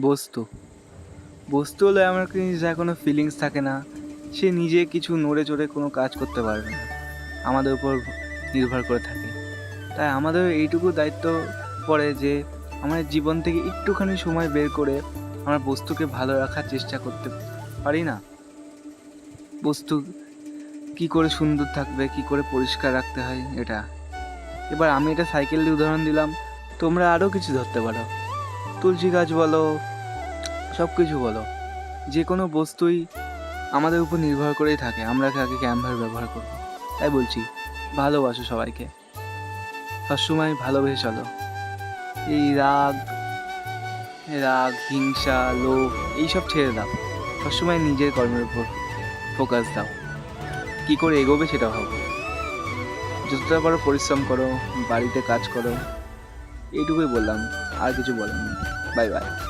বস্তু। বস্তু হলে একটা জিনিস কোনো ফিলিংস থাকে না। সে নিজে কিছু নড়ে চড়ে কোনো কাজ করতে পারবে না। আমাদের উপর নির্ভর করে থাকে। তাই আমাদের এইটুকু দায়িত্ব পড়ে যে আমাদের জীবন থেকে একটুখানি সময় বের করে আমরা বস্তুকে ভালো রাখার চেষ্টা করতে পারি না। বস্তু কি করে সুন্দর থাকবে, কি করে পরিষ্কার রাখতে হয়, এটা। এবার আমি এটা সাইকেল দিয়ে উদাহরণ দিলাম। তোমরা আরও কিছু ধরতে পারো। তুলসী গাছ বলো সব কিছু বলো। যে কোনো বস্তুই আমাদের উপর নির্ভর করেই থাকে। আমরা কাকে ক্যাম্পার ব্যবহার করব? তাই বলছি, ভালোবাসো সবাইকে। সবসময় ভালোবেসে চলো। এই রাগ রাগ, হিংসা, লোভ, এইসব ছেড়ে দাও। সবসময় নিজের কর্মের উপর ফোকাস দাও। কী করে এগোবে সেটা ভাবো। যতটা পারো পরিশ্রম করো, বাড়িতে কাজ করো এইটুকুই বললাম আর কিছু বলার নেই। Bye bye.